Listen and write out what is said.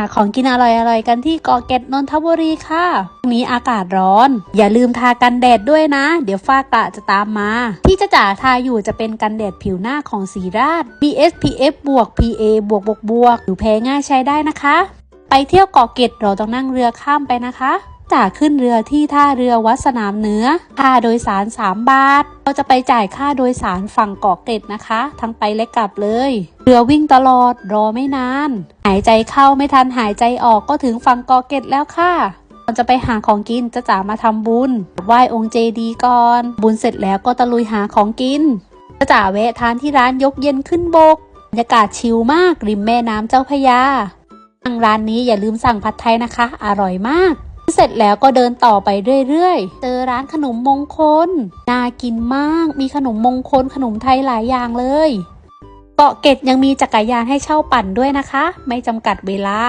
าของกินอร่อยๆกันที่เกาะเกร็ดนนทบุรีค่ะวันนี้อากาศร้อน อย่าลืมทากันแดดด้วยนะ เดี๋ยวฝ้ากระจะตามมา ที่จะจ่าทาอยู่จะเป็นกันแดดผิวหน้าของสีราด PSPF บวก PA บวกบวกบวกผิวแพ้ง่ายใช้ได้นะคะ ไปเที่ยวเกาะเกร็ดเราต้องนั่งเรือข้ามไปนะคะ จ่าขึ้นเรือที่ท่าเรือวัดสนามเหนือ ค่าโดยสาร 3 บาท เราจะไปจ่ายค่าโดยสารฝั่งเกาะเกร็ดนะคะ ทั้งไปและกลับเลย เรือวิ่งตลอดรอไม่นาน หายใจเข้าไม่ทันหายใจออกก็ถึงฝั่งเกาะเกร็ดแล้วค่ะก่อนจะไปหาของกินจะจ๋ามาทำบุญไหว้องค์เจดีก่อน บุญเสร็จแล้วก็ตะลุยหาของกินจะจ๋าแวะทานที่ร้านยกเย็นขึ้นบกบรรยากาศชิลมากริมแม่น้ำเจ้าพระยาทางร้านนี้อย่าลืมสั่งผัดไทยนะคะ อร่อยมาก เสร็จแล้วก็เดินต่อไปเรื่อยๆ เจอร้านขนมมงคล น่ากินมาก มีขนมมงคลขนมไทยหลายอย่างเลย เกาะเกรดยังมีจักรยานให้เช่าปั่นด้วยนะคะ ไม่จำกัดเวลา